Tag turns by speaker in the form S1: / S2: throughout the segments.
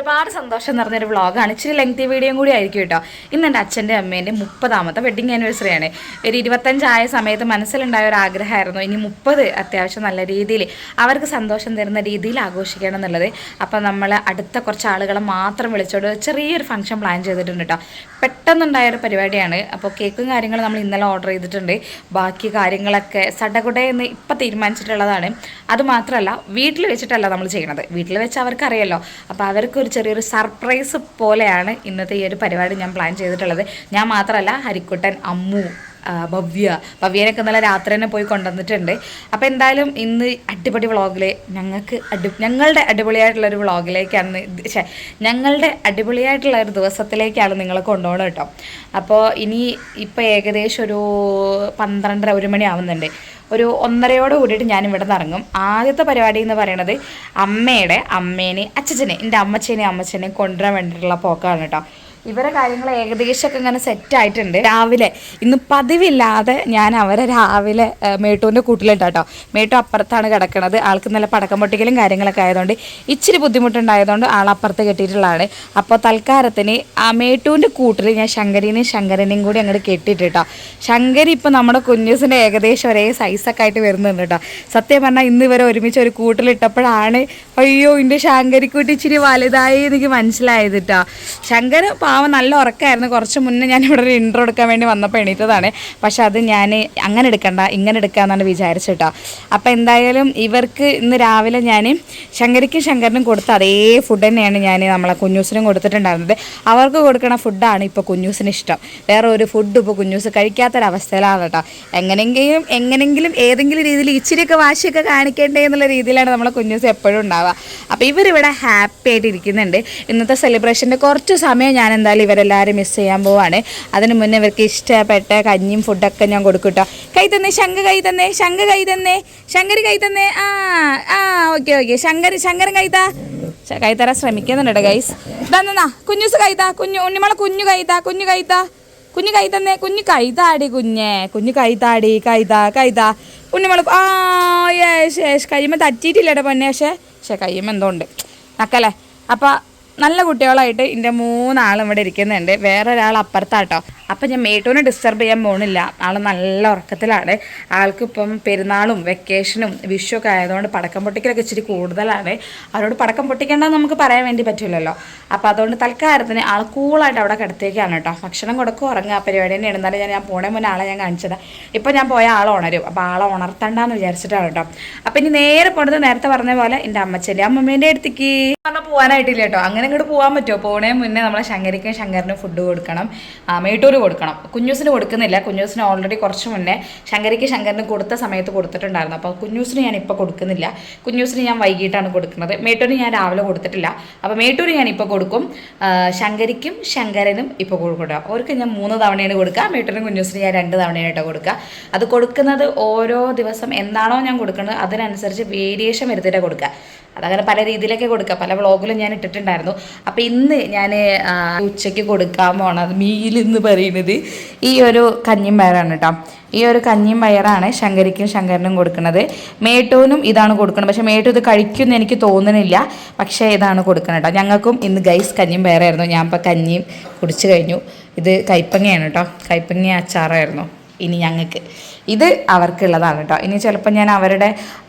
S1: ഒരുപാട് സന്തോഷം നിറഞ്ഞൊരു വ്ളോഗാണ്. ഇച്ചിരി ലെങ്തി വീഡിയോയും കൂടി ആയിരിക്കും കേട്ടോ. ഇന്ന് എന്റെ അച്ഛന്റെ അമ്മേന്റെ മുപ്പതാമത്തെ വെഡിങ് ആനിവേഴ്സറി ആണ്. ഒരു ഇരുപത്തഞ്ചായ സമയത്ത് മനസ്സിലുണ്ടായ ഒരു ആഗ്രഹമായിരുന്നു. ഇനി മുപ്പത് അത്യാവശ്യം നല്ല രീതിയിൽ അവർക്ക് സന്തോഷം തരുന്ന രീതിയിൽ ആഘോഷിക്കണം എന്നുള്ളത്. അപ്പോൾ നമ്മൾ അടുത്ത കുറച്ച് ആളുകളെ മാത്രം വിളിച്ചോട് ചെറിയൊരു ഫംഗ്ഷൻ പ്ലാൻ ചെയ്തിട്ടുണ്ട് കേട്ടോ. പെട്ടെന്നുണ്ടായ ഒരു പരിപാടിയാണ്. അപ്പോൾ കേക്കും കാര്യങ്ങളും നമ്മൾ ഇന്നലെ ഓർഡർ ചെയ്തിട്ടുണ്ട്. ബാക്കി കാര്യങ്ങളൊക്കെ സടകുടെ എന്ന് ഇപ്പം തീരുമാനിച്ചിട്ടുള്ളതാണ്. അതുമാത്രമല്ല വീട്ടിൽ വെച്ചിട്ടല്ല നമ്മൾ ചെയ്യണത്. വീട്ടിൽ വെച്ച് അവർക്കറിയാലോ. അപ്പോൾ അവർക്കൊരു ചെറിയൊരു സർപ്രൈസ് പോലെയാണ് ഇന്നത്തെ ഈ ഒരു പരിപാടി ഞാൻ പ്ലാൻ ചെയ്തിട്ടുള്ളത്. ഞാൻ മാത്രമല്ല ഹരിക്കുട്ടൻ അമ്മു. ഭവ്യ. ഭവ്യനൊക്കെ നല്ല രാത്രി തന്നെ പോയി കൊണ്ടുവന്നിട്ടുണ്ട്. അപ്പോൾ എന്തായാലും ഇന്ന് അടിപൊളി വ്ളോഗിൽ ഞങ്ങൾക്ക് അടി ഞങ്ങളുടെ അടിപൊളിയായിട്ടുള്ള ഒരു വ്ളോഗിലേക്കാണ് ഇത് ഞങ്ങളുടെ അടിപൊളിയായിട്ടുള്ള ഒരു ദിവസത്തിലേക്കാണ് നിങ്ങളെ കൊണ്ടുപോകണം കേട്ടോ. അപ്പോൾ ഇനി ഇപ്പോൾ ഏകദേശം ഒരു പന്ത്രണ്ടര ഒരു മണി ആവുന്നുണ്ട്. ഒരു ഒന്നരയോട് കൂടിയിട്ട് ഞാൻ ഇവിടെ നിന്ന് ഇറങ്ങും. ആദ്യത്തെ പരിപാടി എന്ന് പറയുന്നത് അമ്മയുടെ അമ്മേനെ അച്ഛനെ എന്റെ അമ്മച്ചേനെ അമ്മച്ചനെ കൊണ്ടുവരാൻ വേണ്ടിയിട്ടുള്ള പോക്കാണ് കേട്ടോ. ഇവരെ കാര്യങ്ങൾ ഏകദേശമൊക്കെ ഇങ്ങനെ സെറ്റ് ആയിട്ടുണ്ട്. രാവിലെ ഇന്ന് പതിവില്ലാതെ ഞാൻ അവരെ രാവിലെ മേട്ടൂന്റെ കൂട്ടിലുണ്ട് കേട്ടോ മേട്ടു അപ്പുറത്താണ് കിടക്കുന്നത് ആൾക്ക് നല്ല പടക്കം പൊട്ടിക്കലും കാര്യങ്ങളൊക്കെ ആയതുകൊണ്ട് ഇച്ചിരി ബുദ്ധിമുട്ടുണ്ടായതുകൊണ്ട് ആൾ അപ്പുറത്ത് കെട്ടിയിട്ടുള്ളതാണ്. അപ്പോൾ തൽക്കാലത്തിന് ആ മേട്ടൂന്റെ കൂട്ടിൽ ഞാൻ ശങ്കരിനെയും ശങ്കരനെയും കൂടി അങ്ങോട്ട് കെട്ടിയിട്ട് കേട്ടോ ശങ്കരി ഇപ്പോൾ നമ്മുടെ കുഞ്ഞൂസിന്റെ ഏകദേശം ഒരേ സൈസൊക്കെ ആയിട്ട് വരുന്നുണ്ട് കേട്ടോ സത്യം പറഞ്ഞാൽ ഇന്ന് ഇവരെ ഒരുമിച്ച് ഒരു കൂട്ടിലിട്ടപ്പോഴാണ് അയ്യോ എന്റെ ശങ്കരിക്കുട്ടി ഇച്ചിരി വലുതായി എനിക്ക് മനസ്സിലായത് കേട്ടോ ശങ്കർ പാവം നല്ല ഉറക്കമായിരുന്നു കുറച്ച് മുന്നേ ഞാൻ ഇവിടെ ഒരു ഇൻട്രോ എടുക്കാൻ വേണ്ടി വന്നപ്പോൾ എണീറ്റതാണ്. പക്ഷെ അത് ഞാൻ അങ്ങനെ എടുക്കണ്ട ഇങ്ങനെ എടുക്കാമെന്നാണ് വിചാരിച്ചു കേട്ടോ അപ്പോൾ എന്തായാലും ഇവർക്ക് ഇന്ന് രാവിലെ ഞാൻ ശങ്കരിക്കും ശങ്കരനും കൊടുത്ത അതേ ഫുഡ് തന്നെയാണ് ഞാൻ നമ്മളെ കുഞ്ഞൂസിനും കൊടുത്തിട്ടുണ്ടായിരുന്നത്. അവർക്ക് കൊടുക്കുന്ന ഫുഡാണ് ഇപ്പോൾ കുഞ്ഞൂസിന് ഇഷ്ടം. വേറെ ഒരു ഫുഡ് ഇപ്പോൾ കുഞ്ഞൂസ് കഴിക്കാത്തൊരവസ്ഥയിലാണ് കേട്ടോ എങ്ങനെയെങ്കിലും എങ്ങനെങ്കിലും ഏതെങ്കിലും രീതിയിൽ ഇച്ചിരിയൊക്കെ വാശിയൊക്കെ കാണിക്കേണ്ടേ എന്നുള്ള രീതിയിലാണ് നമ്മളെ കുഞ്ഞൂസ് എപ്പോഴും ഉണ്ടാവുക. അപ്പോൾ ഇവരിവിടെ ഹാപ്പി ആയിട്ട് ഇരിക്കുന്നുണ്ട്. ഇന്നത്തെ സെലിബ്രേഷന്റെ കുറച്ച് സമയം ഞാൻ എന്തായാലും ഇവരെല്ലാവരും മിസ് ചെയ്യാൻ പോവാണ്. അതിന് മുന്നേ ഇവർക്ക് ഇഷ്ടപ്പെട്ട കഞ്ഞിയും ഫുഡൊക്കെ ഞാൻ കൊടുക്കട്ടോ കേട്ടോ കൈ തന്നേ ശങ്ക കൈ തന്നേ ശങ്ക കൈ തന്നേ. ശങ്കർ കൈ തന്നേ. ആ ആ ഓക്കെ ഓക്കെ ശങ്കർ ശങ്കരൻ കൈത്താ കൈ തരാൻ ശ്രമിക്കുന്നുണ്ട് ഗൈസ് ഇതാ കുഞ്ഞുസ് കൈത്താ കുഞ്ഞു ഉണ്ണിമള കുഞ്ഞു കൈത്താ കുഞ്ഞു കൈത്താ കുഞ്ഞു കൈ തന്നെ. കുഞ്ഞു കൈതാടി കുഞ്ഞേ. കുഞ്ഞു കൈതാടി കൈതാ കൈതാ ഉണ്ണിമള ആ യേശ് യേശ് കയ്യുമ്മ തറ്റിയിട്ടില്ലടേ പൊന്നെ പക്ഷേ പക്ഷേ കയ്യുമ്പോൾ എന്തോ ഉണ്ട്. നക്കല്ലേ അപ്പം നല്ല കുട്ടികളായിട്ട് എന്റെ മൂന്നാളും ഇവിടെ ഇരിക്കുന്നുണ്ട്. വേറെ ഒരാൾ അപ്പുറത്താട്ടോ. അപ്പം ഞാൻ മേട്ടൂനെ ഡിസ്റ്റർബ് ചെയ്യാൻ പോണില്ല. ആൾ നല്ല ഉറക്കത്തിലാണ്. ആൾക്കിപ്പം പെരുന്നാളും വെക്കേഷനും വിഷു ഒക്കെ ആയതുകൊണ്ട് പടക്കം പൊട്ടിക്കലൊക്കെ ഇച്ചിരി കൂടുതലാണ്. അവരോട് പടക്കം പൊട്ടിക്കേണ്ടെന്ന് നമുക്ക് പറയാൻ വേണ്ടി പറ്റില്ലല്ലോ. അപ്പോൾ അതുകൊണ്ട് തൽക്കാലത്തിന് ആൾ കൂളായിട്ട് അവിടെ കിടത്തേക്കാണ് കേട്ടോ. ഭക്ഷണം കൊടുക്കും ഉറങ്ങുക പരിപാടി തന്നെ എന്നാലും ഞാൻ ഞാൻ പോണേ മുന്നേ ആളെ ഞാൻ കാണിച്ചത്. ഇപ്പോൾ ഞാൻ പോയ ആൾ ഉണരും. അപ്പോൾ ആളെ ഉണർത്തണ്ടെന്ന് വിചാരിച്ചിട്ടാണ് കേട്ടോ. അപ്പം ഇനി നേരെ പോണത് നേരത്തെ പറഞ്ഞ പോലെ എന്റെ അമ്മച്ചല്ലേ അമ്മമ്മേന്റെ അടുത്തേക്ക്. പറഞ്ഞാൽ പോകാനായിട്ടില്ല കേട്ടോ. അങ്ങനെ ഇങ്ങോട്ട് പോകാൻ പറ്റുമോ? പോണേ മുന്നേ നമ്മളെ ശങ്കരിക്ക് ശങ്കറിനും ഫുഡ് കൊടുക്കണം. മേട്ടൂര് കൊടുക്കണം. കുഞ്ഞൂസിന് കൊടുക്കുന്നില്ല. കുഞ്ഞൂസിന് ഓൾറെഡി കുറച്ച് മുന്നേ ശങ്കരിക്ക് ശങ്കറിന് കൊടുത്ത സമയത്ത് കൊടുത്തിട്ടുണ്ടായിരുന്നു. അപ്പോൾ കുഞ്ഞൂസിന് ഞാൻ ഇപ്പോൾ കൊടുക്കുന്നില്ല. കുഞ്ഞൂസിന് ഞാൻ വൈകിട്ടാണ് കൊടുക്കുന്നത്. മേട്ടൂരിന് ഞാൻ രാവിലെ കൊടുത്തിട്ടില്ല. അപ്പോൾ മേട്ടൂര് ഞാൻ ഇപ്പോൾ കൊടുക്കും. ശങ്കരിക്കും ശങ്കരനും ഇപ്പോൾ കൊടുക്കുക അവർക്ക് ഞാൻ മൂന്ന് തവണയാണ് കൊടുക്കുക. മേട്ടൂരിനും കുഞ്ഞൂസിന് ഞാൻ രണ്ട് തവണയായിട്ടോ കൊടുക്കുക. അത് കൊടുക്കുന്നത് ഓരോ ദിവസം എന്താണോ ഞാൻ കൊടുക്കുന്നത് അതിനനുസരിച്ച് വേരിയേഷൻ വരുത്തിയിട്ടാണ് കൊടുക്കുക. അതങ്ങനെ പല രീതിയിലൊക്കെ കൊടുക്കുക പല വ്ളോഗിലും ഞാൻ ഇട്ടിട്ടുണ്ടായിരുന്നു. അപ്പോൾ ഇന്ന് ഞാൻ ഉച്ചയ്ക്ക് കൊടുക്കാൻ പോണത് മീലെന്ന് പറയുന്നത് ഈ ഒരു കഞ്ഞിയും പയറാണ് കേട്ടോ ഈ ഒരു കഞ്ഞിയും പയറാണ് ശങ്കരിക്കും ശങ്കരനും കൊടുക്കുന്നത് മേട്ടൂനും ഇതാണ് കൊടുക്കുന്നത് പക്ഷേ മേട്ടു ഇത് കഴിക്കുമെന്ന് എനിക്ക് തോന്നുന്നില്ല പക്ഷേ ഇതാണ് കൊടുക്കുന്നത് കേട്ടോ ഞങ്ങൾക്കും ഇന്ന് ഗൈസ് കഞ്ഞിയും പയറായിരുന്നു. ഞാൻ ഇപ്പോൾ കഞ്ഞിയും കുടിച്ചു കഴിഞ്ഞു. ഇത് കൈപ്പങ്ങയാണ് കേട്ടോ കൈപ്പങ്ങ അച്ചാറായിരുന്നു. ഇനി ഞങ്ങൾക്ക് ഇത് അവർക്കുള്ളതാണ് കേട്ടോ ഇനി ചിലപ്പോൾ ഞാൻ അവരുടെ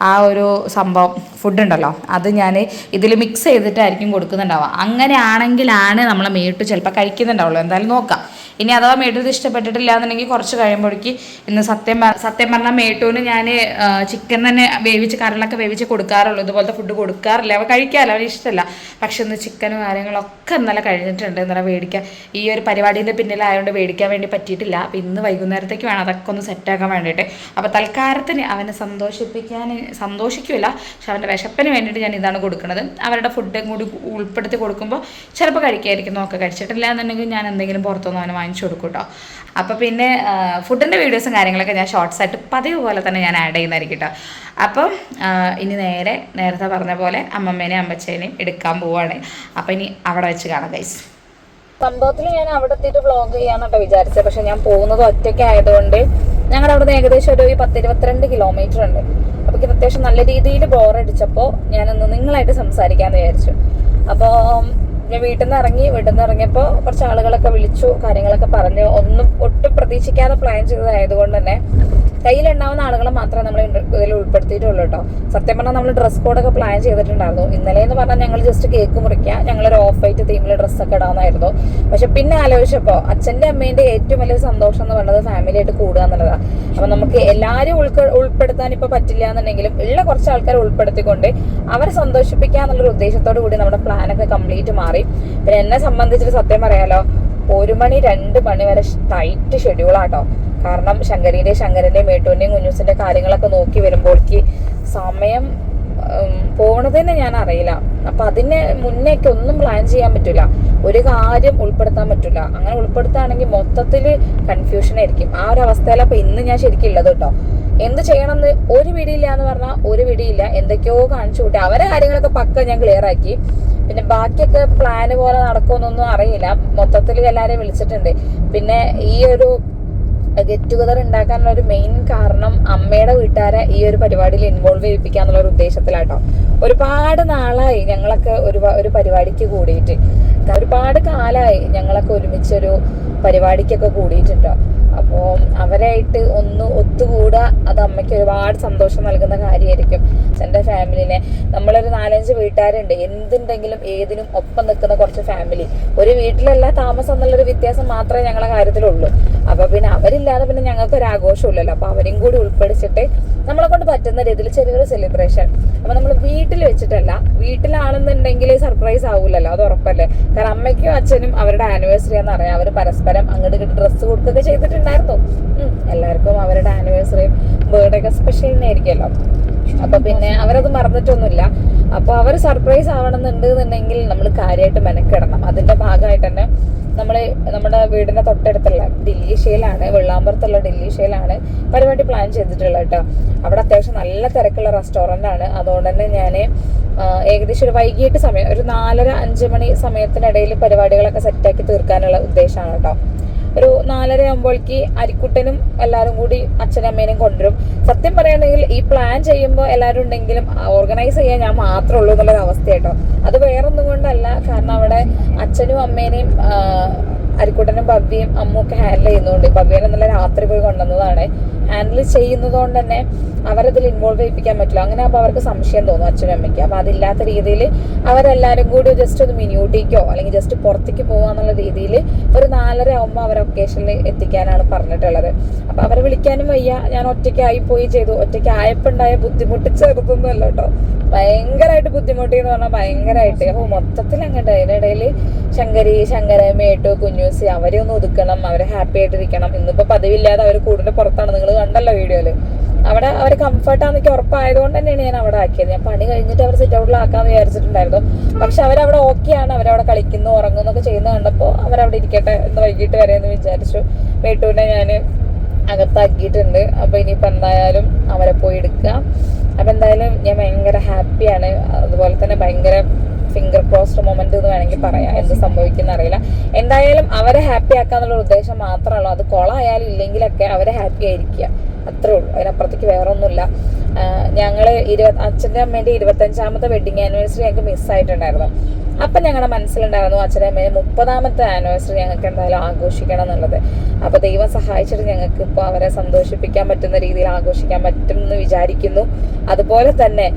S1: ആ ഒരു സംഭവം ഫുഡ് ഉണ്ടല്ലോ അത് ഞാൻ ഇതിൽ മിക്സ് ചെയ്തിട്ടായിരിക്കും കൊടുക്കുന്നുണ്ടാവുക. അങ്ങനെയാണെങ്കിലാണ് നമ്മളെ മേട്ട് ചിലപ്പോൾ കഴിക്കുന്നുണ്ടാവുള്ളൂ. എന്തായാലും നോക്കാം. ഇനി അഥവാ മേട്ടു ഇത് ഇഷ്ടപ്പെട്ടിട്ടില്ല എന്നുണ്ടെങ്കിൽ കുറച്ച് കഴിയുമ്പോഴേക്ക് ഇന്ന് സത്യം സത്യം പറഞ്ഞാൽ മേട്ടൂന് ഞാൻ ചിക്കൻ തന്നെ വേവിച്ച് കറികളൊക്കെ വേവിച്ച് കൊടുക്കാറുള്ളൂ. ഇതുപോലത്തെ ഫുഡ് കൊടുക്കാറില്ല. അവ കഴിക്കാറില്ല. അവന് ഇഷ്ടമല്ല പക്ഷെ ഇന്ന് ചിക്കനും കാര്യങ്ങളൊക്കെ ഇന്നലെ കഴിഞ്ഞിട്ടുണ്ട്. ഇന്നലെ മേടിക്കാൻ ഈ ഒരു പരിപാടീന്റെ പിന്നിലായതുകൊണ്ട് മേടിക്കാൻ വേണ്ടി പറ്റിയിട്ടില്ല. അപ്പം ഇന്ന് വൈകുന്നേരത്തേക്ക് വേണം. അതൊക്കെ ഒന്ന് സെറ്റാക്കാൻ വേണ്ടിയിട്ട്. അപ്പോൾ തൽക്കാലത്തിന് അവനെ സന്തോഷിപ്പിക്കാൻ സന്തോഷിക്കില്ല പക്ഷെ അവന്റെ വിശപ്പിന് വേണ്ടിയിട്ട് ഞാൻ ഇതാണ് കൊടുക്കുന്നത് അവരുടെ ഫുഡും കൂടി ഉൾപ്പെടുത്തി കൊടുക്കുമ്പോൾ ചിലപ്പോൾ കഴിക്കായിരിക്കും. നോക്കുക കഴിച്ചിട്ടില്ല എന്നുണ്ടെങ്കിൽ ഞാൻ എന്തെങ്കിലും പുറത്തുനിന്ന് അവന് വാങ്ങിച്ചു കൊടുക്കും കേട്ടോ അപ്പോൾ പിന്നെ ഫുഡിന്റെ വീഡിയോസും കാര്യങ്ങളൊക്കെ ഞാൻ ഷോർട്സ് ആയിട്ട് പതിവ് പോലെ തന്നെ ഞാൻ ആഡ് ചെയ്യുന്നതായിരിക്കും കേട്ടോ അപ്പം ഇനി നേരെ നേരത്തെ പറഞ്ഞ പോലെ അമ്മമ്മേനെയും അമ്മച്ചേനെയും എടുക്കാൻ പോവാണ്. അപ്പം ഇനി അവിടെ വെച്ച് കാണാം ഗൈസ് സംഭവത്തിൽ ഞാൻ അവിടെ എത്തിയിട്ട് വ്ളോഗ് ചെയ്യാന്നട്ടോ വിചാരിച്ചത് പക്ഷെ ഞാൻ പോകുന്നത് ഒറ്റയ്ക്ക് ആയതുകൊണ്ട് ഞങ്ങളുടെ അവിടെ ഏകദേശം ഒരു പത്ത് ഇരുപത്തിരണ്ട് കിലോമീറ്റർ ഉണ്ട് അപ്പോൾ അത്യാവശ്യം നല്ല രീതിയിൽ ബോറടിച്ചപ്പോൾ ഞാനൊന്ന് നിങ്ങളായിട്ട് സംസാരിക്കാമെന്ന് വിചാരിച്ചു. അപ്പോൾ ഞാൻ വീട്ടിൽ നിന്ന് ഇറങ്ങി വീട്ടിൽ നിന്ന് ഇറങ്ങിയപ്പോൾ കുറച്ച് ആളുകളൊക്കെ വിളിച്ചു കാര്യങ്ങളൊക്കെ പറഞ്ഞു. ഒന്നും ഒട്ടും പ്രതീക്ഷിക്കാതെ പ്ലാൻ ചെയ്തതായതുകൊണ്ട് തന്നെ കയ്യിലുണ്ടാവുന്ന ആളുകളെ മാത്രമേ നമ്മൾ ഇതിൽ ഉൾപ്പെടുത്തിയിട്ടുള്ളൂ കേട്ടോ സത്യം പറഞ്ഞാൽ നമ്മൾ ഡ്രസ് കോഡൊക്കെ പ്ലാൻ ചെയ്തിട്ടുണ്ടായിരുന്നു. ഇന്നലെ എന്ന് പറഞ്ഞാൽ ഞങ്ങൾ ജസ്റ്റ് കേക്ക് മുറിക്കുക ഞങ്ങളൊരു ഓഫ് വൈറ്റ് തീമിൽ ഡ്രസ്സൊക്കെ ഇടാമെന്നായിരുന്നു പക്ഷെ പിന്നെ ആലോചിച്ചപ്പോൾ അച്ഛന്റെ അമ്മേന്റെ ഏറ്റവും വലിയ സന്തോഷം എന്ന് പറയുന്നത് ഫാമിലി ആയിട്ട് കൂടുക എന്നുള്ളതാണ് അപ്പം നമുക്ക് എല്ലാവരും ഉൾക്ക ഉൾപ്പെടുത്താൻ ഇപ്പോൾ പറ്റില്ല എന്നുണ്ടെങ്കിലും ഉള്ള കുറച്ച് ആൾക്കാരെ ഉൾപ്പെടുത്തിക്കൊണ്ട് അവരെ സന്തോഷിപ്പിക്കുക എന്നുള്ളൊരു ഉദ്ദേശത്തോടു കൂടി നമ്മുടെ പ്ലാനൊക്കെ കംപ്ലീറ്റ് മാറി. പിന്നെ എന്നെ സംബന്ധിച്ചിട്ട് സത്യം പറയാലോ ഒരു മണി രണ്ട് മണി വരെ ടൈറ്റ് ഷെഡ്യൂളാട്ടോ കാരണം ശങ്കരിന്റെ ശങ്കരന്റെയും മേട്ടൂന്റെയും കുഞ്ഞുസിന്റെ കാര്യങ്ങളൊക്കെ നോക്കി വരുമ്പോഴേക്ക് സമയം പോണത് തന്നെ ഞാൻ അറിയില്ല. അപ്പൊ അതിന് മുന്നേക്ക് ഒന്നും പ്ലാൻ ചെയ്യാൻ പറ്റില്ല ഒരു കാര്യം ഉൾപ്പെടുത്താൻ പറ്റില്ല അങ്ങനെ ഉൾപ്പെടുത്തുകയാണെങ്കിൽ മൊത്തത്തിൽ കൺഫ്യൂഷൻ ആയിരിക്കും. ആ ഒരു അവസ്ഥയിൽ അപ്പൊ ഇന്ന് ഞാൻ ശരിക്കും ഉള്ളത് കേട്ടോ. എന്ത് ചെയ്യണമെന്ന് ഒരു പിടിയില്ല എന്ന് പറഞ്ഞാൽ ഒരു പിടിയില്ല. എന്തൊക്കെയോ കാണിച്ചു കൂട്ടി. അവരെ കാര്യങ്ങളൊക്കെ പക്ക ഞാൻ ക്ലിയർ ആക്കി. പിന്നെ ബാക്കിയൊക്കെ പ്ലാന് പോലെ നടക്കുമെന്നൊന്നും അറിയില്ല. മൊത്തത്തിൽ എല്ലാവരെയും വിളിച്ചിട്ടുണ്ട്. പിന്നെ ഈ ഒരു ഗെറ്റ് ടുഗദർ ഉണ്ടാക്കാനുള്ള ഒരു മെയിൻ കാരണം അമ്മയുടെ വീട്ടുകാരെ ഈ ഒരു പരിപാടിയിൽ ഇൻവോൾവ് ചെയ്യിപ്പിക്കുക എന്നുള്ള ഒരു ഉദ്ദേശത്തിലാട്ടോ. ഒരുപാട് നാളായി ഞങ്ങളൊക്കെ ഒരു ഒരു പരിപാടിക്ക് കൂടിയിട്ട്. ഒരുപാട് കാലമായി ഞങ്ങളൊക്കെ ഒരുമിച്ചൊരു പരിപാടിക്കൊക്കെ കൂടിയിട്ടുണ്ടോ. അപ്പോൾ അവരായിട്ട് ഒന്ന് ഒത്തുകൂടുക അത് അമ്മയ്ക്ക് ഒരുപാട് സന്തോഷം നൽകുന്ന കാര്യമായിരിക്കും എന്റെ ഫാമിലിനെ. നമ്മളൊരു നാലഞ്ച് വീട്ടുകാരുണ്ട് എന്തുണ്ടെങ്കിലും ഏതിനും ഒപ്പം നിൽക്കുന്ന കുറച്ച് ഫാമിലി. ഒരു വീട്ടിലല്ല താമസം എന്നുള്ളൊരു വ്യത്യാസം മാത്രമേ ഞങ്ങളുടെ കാര്യത്തിലുള്ളൂ. അപ്പോൾ പിന്നെ അവരില്ലാതെ പിന്നെ ഞങ്ങൾക്ക് ഒരു ആഘോഷമില്ലല്ലോ. അപ്പോൾ അവരെയും കൂടി ഉൾപ്പെടുത്തിട്ട് നമ്മളെ കൊണ്ട് പറ്റുന്ന രീതിയിൽ ചെറിയൊരു സെലിബ്രേഷൻ അപ്പോൾ നമ്മൾ വീട്ടിൽ വെച്ചിട്ടല്ല വീട്ടിലാണെന്നുണ്ടെങ്കിൽ സർപ്രൈസ് ആവൂലല്ലോ അത് ഉറപ്പല്ലേ? കാരണം അമ്മയ്ക്കും അച്ഛനും അവരുടെ ആനിവേഴ്സറി എന്ന് പറയാം അവർ പരസ്പരം അങ്ങോട്ട് ഇങ്ങോട്ട് ഡ്രസ്സ് കൊടുക്കുകയൊക്കെ ചെയ്തിട്ടുണ്ടായിരുന്നു. എല്ലാവർക്കും അവരുടെ ആനിവേഴ്സറിയും ബർത്ത്ഡേ ഒക്കെ സ്പെഷ്യൽ തന്നെ ആയിരിക്കുമല്ലോ അപ്പൊ പിന്നെ അവരത് മറന്നിട്ടൊന്നുമില്ല. അപ്പൊ അവർ സർപ്രൈസ് ആവണമെന്നുണ്ട് എന്നുണ്ടെങ്കിൽ നമ്മൾ കാര്യമായിട്ട് മെനക്കിടണം. അതിന്റെ ഭാഗമായിട്ട് തന്നെ നമ്മൾ നമ്മുടെ വീടിന്റെ തൊട്ടടുത്തുള്ള ഡില്ലീഷയിലാണ് വെള്ളാമ്പുറത്തുള്ള ഡില്ലീഷയിലാണ് പരിപാടി പ്ലാൻ ചെയ്തിട്ടുള്ളത് കേട്ടോ. അവിടെ അത്യാവശ്യം നല്ല തിരക്കുള്ള റെസ്റ്റോറന്റ് ആണ്. അതുകൊണ്ട് തന്നെ ഞാൻ ഏകദേശം ഒരു വൈകിട്ട് സമയം ഒരു നാലര അഞ്ച് മണി സമയത്തിനിടയിൽ പരിപാടികളൊക്കെ സെറ്റാക്കി തീർക്കാനുള്ള ഉദ്ദേശമാണ് കേട്ടോ. ഒരു നാലര ആകുമ്പോഴേക്ക് അരിക്കുട്ടനും എല്ലാവരും കൂടി അച്ഛനും അമ്മേനും കൊണ്ടുവരും. സത്യം പറയുകയാണെങ്കിൽ ഈ പ്ലാൻ ചെയ്യുമ്പോൾ എല്ലാവരും ഉണ്ടെങ്കിലും ഓർഗനൈസ് ചെയ്യാൻ ഞാൻ മാത്രമേ ഉള്ളൂ എന്നുള്ളൊരു അവസ്ഥ കേട്ടോ അത് വേറൊന്നും കൊണ്ടല്ല. കാരണം അവിടെ അച്ഛനും അമ്മേനെയും അരിക്കുട്ടനും ഭവ്യയും അമ്മുക്കെ ഹാൻഡിൽ ചെയ്യുന്നുണ്ട് ഭവ്യനെന്നുള്ള രാത്രി പോയി കൊണ്ടുവന്നതാണ്. ഹാൻഡിൽ ചെയ്യുന്നത് കൊണ്ട് തന്നെ അവരതിൽ ഇൻവോൾവ് ചെയ്യിപ്പിക്കാൻ പറ്റില്ല. അങ്ങനെ അപ്പോൾ അവർക്ക് സംശയം തോന്നും അച്ഛനും അമ്മയ്ക്ക്. അപ്പോൾ അതില്ലാത്ത രീതിയിൽ അവരെല്ലാവരും കൂടി ജസ്റ്റ് ഒന്ന് മിനിയൂട്ടിക്കോ അല്ലെങ്കിൽ ജസ്റ്റ് പുറത്തേക്ക് പോകാന്നുള്ള രീതിയിൽ ഒരു നാലര ആകുമ്പോൾ അവരെ ഒക്കേഷനിൽ എത്തിക്കാനാണ് പറഞ്ഞിട്ടുള്ളത്. അപ്പോൾ അവരെ വിളിക്കാനും വയ്യ. ഞാൻ ഒറ്റയ്ക്കായി പോയി ചെയ്തു. ഒറ്റയ്ക്ക് ആയപ്പോണ്ടായ ബുദ്ധിമുട്ട് ചെറുതൊന്നുമല്ല കേട്ടോ. ഭയങ്കരമായിട്ട് ബുദ്ധിമുട്ടി എന്ന് പറഞ്ഞാൽ ഭയങ്കരമായിട്ട്. അപ്പോൾ മൊത്തത്തിൽ അങ്ങോട്ട് അതിനിടയിൽ ശങ്കരി ശങ്കര മേട്ടു കുഞ്ഞൂസി അവരെ ഒന്ന് ഒതുക്കണം. അവരെ ഹാപ്പി ആയിട്ടിരിക്കണം. ഇന്നിപ്പോൾ പതിവില്ലാതെ അവർ കൂടിന്റെ പുറത്താണ്. നിങ്ങൾ കണ്ടല്ലോ വീഡിയോയിൽ. അവിടെ അവർ കംഫർട്ടാന്നൊക്കെ ഉറപ്പായതുകൊണ്ട് തന്നെയാണ് ഞാൻ അവിടെ ആക്കിയത്. ഞാൻ പണി കഴിഞ്ഞിട്ട് അവർ സിറ്റ് ഔട്ടിൽ ഔട്ടിലാക്കാന്ന് വിചാരിച്ചിട്ടുണ്ടായിരുന്നു. പക്ഷെ അവരവിടെ ഓക്കെയാണ് അവരവിടെ കളിക്കുന്നു ഉറങ്ങുന്നൊക്കെ ചെയ്യുന്ന കണ്ടപ്പോൾ അവരവിടെ ഇരിക്കട്ടെ എന്ന് വൈകിട്ട് വരെ എന്ന് വിചാരിച്ചു. മേട്ടൂനെ ഞാൻ അകത്താക്കിയിട്ടുണ്ട്. അപ്പോൾ ഇനിയിപ്പോൾ എന്തായാലും അവരെ പോയി എടുക്കാം. അപ്പോൾ എന്തായാലും ഞാൻ ഭയങ്കര ഹാപ്പിയാണ് അതുപോലെ തന്നെ ഭയങ്കര ഫിംഗർ ക്രോസ്ഡ് മൊമെന്റ് എന്ന് വേണമെങ്കിൽ പറയാം. എന്ത് സംഭവിക്കുന്ന അറിയില്ല. എന്തായാലും അവരെ ഹാപ്പി ആക്കാന്നുള്ള ഉദ്ദേശം മാത്രമല്ല. അത് കൊളായാലും ഇല്ലെങ്കിലൊക്കെ അവരെ ഹാപ്പി ആയിരിക്കുക. അത്രേ ഉള്ളൂ. അതിനപ്പുറത്തേക്ക് വേറെ ഒന്നുമില്ല ഞങ്ങൾ ഇരുപത് അച്ഛന്റെ അമ്മേന്റെ ഇരുപത്തഞ്ചാമത്തെ വെഡിങ് ആനിവേഴ്സറി ഞങ്ങൾക്ക് മിസ്സായിട്ടുണ്ടായിരുന്നു അപ്പം ഞങ്ങളുടെ മനസ്സിലുണ്ടായിരുന്നു അച്ഛന്റെ അമ്മേന്റെ മുപ്പതാമത്തെ ആനിവേഴ്സറി ഞങ്ങൾക്ക് എന്തായാലും ആഘോഷിക്കണം എന്നുള്ളത്. അപ്പോൾ ദൈവം സഹായിച്ചിട്ട് ഞങ്ങൾക്ക് ഇപ്പോൾ അവരെ സന്തോഷിപ്പിക്കാൻ പറ്റുന്ന രീതിയിൽ ആഘോഷിക്കാൻ പറ്റും എന്ന് വിചാരിക്കുന്നു. അതുപോലെ തന്നെ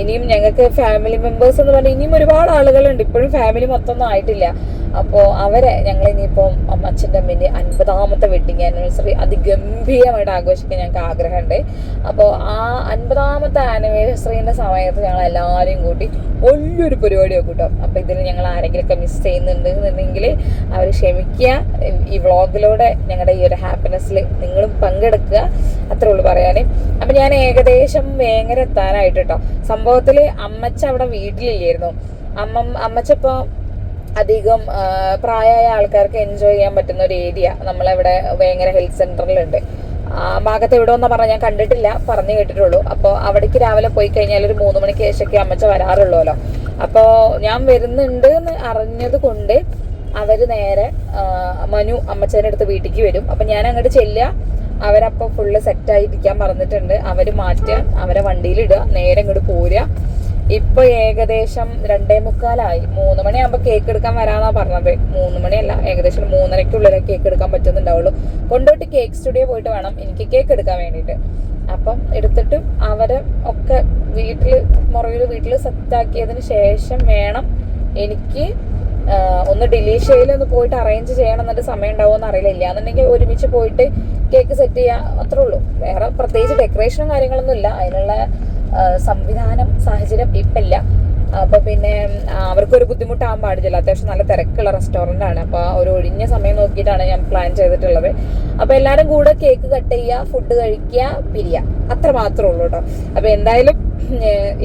S1: ഇനിയും ഞങ്ങൾക്ക് ഫാമിലി മെമ്പേഴ്സ് എന്ന് പറഞ്ഞാൽ ഇനിയും ഒരുപാട് ആളുകളുണ്ട്. ഇപ്പോഴും ഫാമിലി മൊത്തം ഒന്നും ആയിട്ടില്ല. അപ്പോൾ അവരെ ഞങ്ങൾ ഇനിയിപ്പം അച്ഛന്റെ അമ്മേന്റെ അൻപതാമത്തെ വെഡിങ് ആനിവേഴ്സറി അതിഗംഭീരമായിട്ട് ആഘോഷിക്കാൻ ഞങ്ങൾക്ക് ആഗ്രഹമുണ്ട്. അപ്പോൾ ആ അൻപതാമത്തെ ആനിവേഴ്സറീന്റെ സമയത്ത് ഞങ്ങൾ എല്ലാവരെയും കൂട്ടി വലിയൊരു പരിപാടിയൊക്കെ കൂട്ടും. അപ്പോൾ ഇതിൽ ഞങ്ങൾ ആരെങ്കിലുമൊക്കെ മിസ് ചെയ്യുന്നുണ്ട് എന്നുണ്ടെങ്കിൽ അവർ ക്ഷമിക്കുക. ഈ വ്ളോഗിലൂടെ ഞങ്ങളുടെ ഈ ഒരു ഹാപ്പിനെസ്സിൽ നിങ്ങളും പങ്കെടുക്കുക. അത്രേ ഉള്ളൂ പറയാനേ. അപ്പം ഞാൻ ഏകദേശം വേങ്ങര എത്താനായിട്ട് കേട്ടോ സംഭവത്തിൽ അമ്മച്ച അവിടെ വീട്ടിലില്ലായിരുന്നു. അമ്മ അമ്മച്ചപ്പോൾ അധികം പ്രായമായ ആൾക്കാർക്ക് എൻജോയ് ചെയ്യാൻ പറ്റുന്ന ഒരു ഏരിയ നമ്മളിവിടെ വേങ്ങര ഹെൽത്ത് സെന്ററിലുണ്ട് ആ ഭാഗത്ത് എവിടെ ഒന്നും പറഞ്ഞാൽ ഞാൻ കണ്ടിട്ടില്ല പറഞ്ഞു കേട്ടിട്ടുള്ളൂ. അപ്പോൾ അവിടേക്ക് രാവിലെ പോയി കഴിഞ്ഞാൽ ഒരു മൂന്ന് മണിക്ക് ശേഷമൊക്കെ അമ്മച്ച വരാറുള്ളൂല്ലോ. അപ്പോൾ ഞാൻ വരുന്നുണ്ട് എന്ന് അറിഞ്ഞത് കൊണ്ട് അവർ നേരെ മനു അമ്മച്ചേന്റെ വീട്ടിലേക്ക് വരും. അപ്പം ഞാൻ അങ്ങോട്ട് ചെല്ലുക. അവരപ്പോൾ ഫുള്ള് സെറ്റായിരിക്കാൻ പറഞ്ഞിട്ടുണ്ട് അവർ മാറ്റുക അവരെ വണ്ടിയിൽ ഇടുക നേരെ ഇങ്ങോട്ട് പോരുക. ഇപ്പൊ ഏകദേശം രണ്ടേ മുക്കാലായി. മൂന്ന് മണിയാകുമ്പോ കേക്ക് എടുക്കാൻ വരാന്നാ പറഞ്ഞത്. മൂന്ന് മണിയല്ല ഏകദേശം ഒരു മൂന്നരക്കുള്ളിലെ കേക്ക് എടുക്കാൻ പറ്റുന്നുണ്ടാവുള്ളൂ. കൊണ്ടുപോയിട്ട് കേക്ക് സ്റ്റുഡിയോ പോയിട്ട് വേണം എനിക്ക് കേക്ക് എടുക്കാൻ വേണ്ടിയിട്ട്. അപ്പം എടുത്തിട്ട് അവരെ ഒക്കെ വീട്ടിൽ മുറിയിൽ വീട്ടിൽ സെറ്റാക്കിയതിന് ശേഷം വേണം എനിക്ക് ഒന്ന് ഡിലീഷ്യയിൽ ഒന്ന് പോയിട്ട് അറേഞ്ച് ചെയ്യണം എന്നിട്ട് സമയം ഉണ്ടാവുമോ എന്ന് അറിയില്ല. ഇല്ലാന്നുണ്ടെങ്കിൽ ഒരുമിച്ച് പോയിട്ട് കേക്ക് സെറ്റ് ചെയ്യുക അത്രേ ഉള്ളൂ. വേറെ പ്രത്യേകിച്ച് ഡെക്കറേഷനും കാര്യങ്ങളൊന്നും ഇല്ല. അതിനുള്ള സംവിധാനം സാഹചര്യം ഇപ്പം ഇല്ല അപ്പൊ പിന്നെ അവർക്കൊരു ബുദ്ധിമുട്ടാകാൻ പാടില്ല അത്യാവശ്യം നല്ല തിരക്കുള്ള റെസ്റ്റോറന്റ് ആണ്. അപ്പൊ ആ ഒരു ഒഴിഞ്ഞ സമയം നോക്കിയിട്ടാണ് ഞാൻ പ്ലാൻ ചെയ്തിട്ടുള്ളത്. അപ്പൊ എല്ലാവരും കൂടെ കേക്ക് കട്ട് ചെയ്യുക ഫുഡ് കഴിക്കുക പിരിയ അത്ര മാത്രമേ ഉള്ളൂ കേട്ടോ. അപ്പൊ എന്തായാലും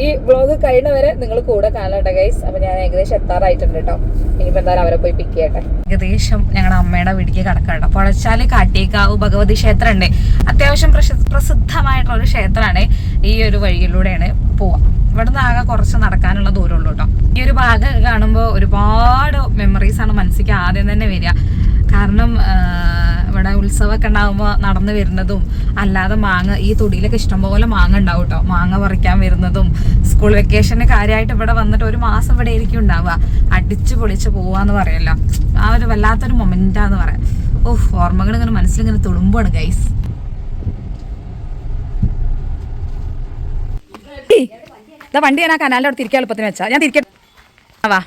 S1: ഈ വ്ളോഗ് കഴിഞ്ഞവരെ വരെ നിങ്ങൾ കൂടെ കാണട്ടെ ഗൈസ് അപ്പൊ ഞാൻ ഏകദേശം എത്താറായിട്ടുണ്ട് കേട്ടോ. ഇനിയിപ്പോ എന്തായാലും അവരെ പോയി പിക്ക് ചെയ്യട്ടെ. ഏകദേശം ഞങ്ങളുടെ അമ്മയുടെ വീട്ടിലേക്ക് കടക്കാണ് പൊഴച്ചാൽ കാട്ടിയേക്കാവ് ഭഗവതി ക്ഷേത്രം ഉണ്ട് അത്യാവശ്യം പ്രസിദ്ധമായിട്ടുള്ള ഒരു ക്ഷേത്രമാണ് ഈ ഒരു വഴിയിലൂടെയാണ് പോവാ. ഇവിടുന്ന് ആകെ കുറച്ച് നടക്കാനുള്ള ദൂരമുള്ളൂ കേട്ടോ ഈ ഒരു ഭാഗം കാണുമ്പോൾ ഒരുപാട് മെമ്മറീസ് ആണ് മനസ്സിലേക്ക് ആദ്യം തന്നെ വരിക. കാരണം ഇവിടെ ഉത്സവമൊക്കെ ഉണ്ടാകുമ്പോൾ നടന്നു വരുന്നതും അല്ലാതെ മാങ്ങ ഈ തൊടിയിലൊക്കെ ഇഷ്ടംപോലെ മാങ്ങ ഉണ്ടാവും കേട്ടോ മാങ്ങ പറിക്കാൻ വരുന്നതും സ്കൂൾ വെക്കേഷന് കാര്യമായിട്ട് ഇവിടെ വന്നിട്ട് ഒരു മാസം ഇവിടെ ആയിരിക്കും ഉണ്ടാവുക. അടിച്ചു പൊളിച്ച് പോവാന്ന് പറയല്ലോ. ആ ഒരു വല്ലാത്തൊരു മൊമെന്റാന്ന് പറയാം. ഓഹ് ഓർമ്മകൾ ഇങ്ങനെ മനസ്സിലിങ്ങനെ തുളുമ്പാണ് ഗൈസ് ഇതാ വണ്ടി ഞാൻ ആ കനാലിന്റെ അവിടെ തിരിക്കാൻ എളുപ്പത്തിന് വെച്ചാൽ ഞാൻ തിരിക്കട്ടെ ആ, വാ.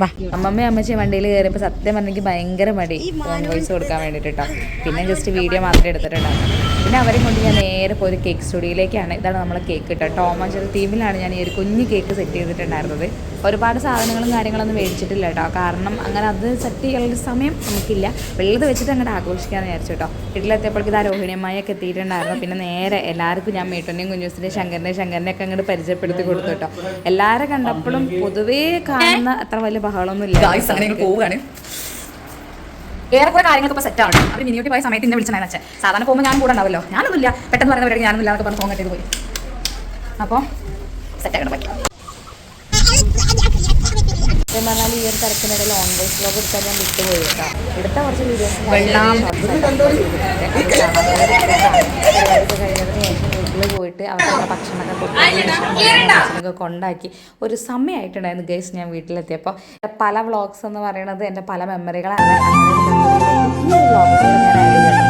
S1: വാ. അമ്മമ്മയും അമ്മച്ചി വണ്ടിയിൽ കയറിയപ്പോൾ സത്യം പറഞ്ഞെങ്കിൽ ഭയങ്കര മടി. വോയിസ് കൊടുക്കാൻ വേണ്ടിയിട്ട്. കേട്ടോ പിന്നെ ജസ്റ്റ് വീഡിയോ മാത്രമേ എടുത്തിട്ടുണ്ടായിരുന്നു പിന്നെ അവരെ കൊണ്ട് ഞാൻ നേരെ പോയി കേക്ക് സ്റ്റുഡിയോയിലേക്കാണ് ഇതാണ് നമ്മളെ കേക്ക് കിട്ടുക ടോമ തീമിലാണ് ഞാൻ ഈ ഒരു കുഞ്ഞ് കേക്ക് സെറ്റ് ചെയ്തിട്ടുണ്ടായിരുന്നത്. ഒരുപാട് സാധനങ്ങളും കാര്യങ്ങളൊന്നും മേടിച്ചിട്ടില്ല കേട്ടോ കാരണം അങ്ങനെ അത് സെറ്റ് ചെയ്യാനുള്ള സമയം നമുക്കില്ല. വെള്ളത് വെച്ചിട്ട് അങ്ങോട്ട് ആഘോഷിക്കാമെന്ന് വിചാരിച്ചു കേട്ടോ വീട്ടിലെത്തിയപ്പോഴേക്ക് ഇതാ രോഹിണിയമ്മയൊക്കെ എത്തിയിട്ടുണ്ടായിരുന്നു. പിന്നെ നേരെ എല്ലാവർക്കും ഞാൻ മീട്ടന്റെയും കുഞ്ഞുസിന്റെ ശങ്കരനെ ശങ്കരനെയൊക്കെ അങ്ങോട്ട് പരിചയപ്പെടുത്തി കൊടുത്തു കേട്ടോ എല്ലാവരെ കണ്ടപ്പോഴും പൊതുവേ കാണുന്ന അത്ര വലിയ ബഹളമൊന്നും ഇല്ല
S2: പോവുകയാണ്.
S1: ഏറെക്കുറെ കാര്യങ്ങളൊക്കെ ഇപ്പോൾ സെറ്റ് ആണ്. അവർ മിനിയോട്ട് പോയ സമയത്ത് ഇന്നെ വിളിച്ചാൽ അച്ഛൻ. സാധാരണ പോകുമ്പോൾ ഞാൻ കൂടെ ഉണ്ടാവല്ലോ. ഞാനൊന്നുമില്ല. പെട്ടെന്ന് പറയുന്ന പരിപാടി ഞാനൊന്നുമില്ല എന്നൊക്കെ പറഞ്ഞ് ഫോൺ കട്ട് ചെയ്ത് പോയി. അപ്പോൾ സെറ്റ് ആക്കണം സത്യം പറഞ്ഞാൽ ഈ ഒരു തിരക്കിനിടയിൽ ഓൺ വോയിസ് ബ്ലോഗ് എടുത്താൽ ഞാൻ വിട്ടുപോയി കേട്ടോ എടുത്ത കുറച്ച് വീഡിയോസ് കഴിഞ്ഞതിന് ശേഷം വീട്ടിൽ പോയിട്ട് അവരുടെ ഭക്ഷണമൊക്കെ കൊടുത്തൊക്കെ കൊണ്ടാക്കി. ഒരു സമയമായിട്ടുണ്ടായിരുന്നു ഗൈസ് ഞാൻ വീട്ടിലെത്തിയപ്പോൾ പല വ്ളോഗ്സ് എന്ന് പറയുന്നത് എന്റെ പല മെമ്മറികളാണ് അങ്ങനെ ഒരു ഈ വ്ളോഗ്സ് ഞാൻ